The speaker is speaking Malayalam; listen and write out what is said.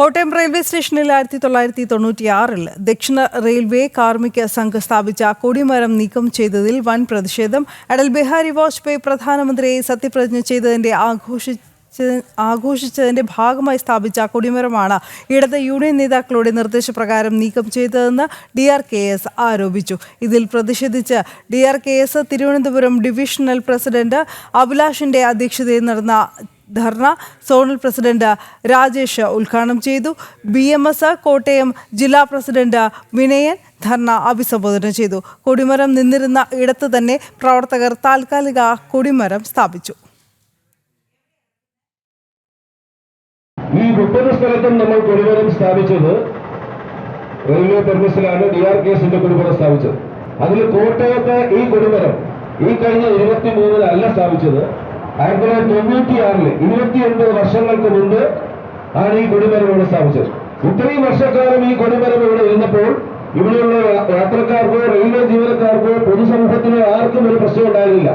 കോട്ടയം റെയിൽവേ സ്റ്റേഷനിൽ ആയിരത്തി തൊള്ളായിരത്തി തൊണ്ണൂറ്റിയാറിൽ ദക്ഷിണ റെയിൽവേ കാർമിക സംഘ് സ്ഥാപിച്ച കൊടിമരം നീക്കം ചെയ്തതിൽ വൻ പ്രതിഷേധം. അടൽ ബിഹാരി വാജ്പേയി പ്രധാനമന്ത്രിയെ സത്യപ്രതിജ്ഞ ചെയ്തതിന്റെ ആഘോഷിച്ച ആഘോഷിച്ചതിന്റെ ഭാഗമായി സ്ഥാപിച്ച കൊടിമരമാണ് ഇടത് യൂണിയൻ നേതാക്കളുടെ നിർദ്ദേശപ്രകാരം നീക്കം ചെയ്തതെന്ന് ഡി ആർ കെ എസ് ആരോപിച്ചു. ഇതിൽ പ്രതിഷേധിച്ച് D R K S Thiruvananthapuram divisional president അഭിലാഷിന്റെ അധ്യക്ഷതയിൽ നടന്ന ധർണ സോണൽ പ്രസിഡന്റ് രാജേഷ് ഉദ്ഘാടനം ചെയ്തു. ബി എം എസ് കോട്ടയം ജില്ലാ പ്രസിഡന്റ് വിനയൻ ധർണ അഭിസംബോധന ചെയ്തു. കൊടിമരം നിന്നിരുന്ന ഇടത്ത് തന്നെ പ്രവർത്തകർ താൽക്കാലിക കൊടിമരം സ്ഥാപിച്ചു. ഈ മുപ്പത് സ്ഥലത്തും നമ്മൾ കൊടിമരം സ്ഥാപിച്ചത് റെയിൽവേ പെർമിസിലാണ് ഡി ആർ കെ സ്ഥാപിച്ചത്. അതിൽ കോട്ടയത്തെ ഈ കൊടിമരം ഈ കഴിഞ്ഞ ഇരുപത്തി മൂന്നിലല്ല സ്ഥാപിച്ചത്. ആയിരത്തി തൊള്ളായിരത്തി തൊണ്ണൂറ്റി ആറിൽ ഇരുപത്തി ഒൻപത് വർഷങ്ങൾക്ക് മുമ്പ് ആണ് ഈ കൊടിമരം ഇവിടെ സ്ഥാപിച്ചത്. ഇത്രയും വർഷക്കാലം ഈ കൊടിമരം ഇവിടെ ഇരുന്നപ്പോൾ ഇവിടെയുള്ള യാത്രക്കാർക്കോ റെയിൽവേ ജീവനക്കാർക്കോ പൊതുസമൂഹത്തിനോ ആർക്കും ഒരു പ്രശ്നം ഉണ്ടായിരുന്നില്ല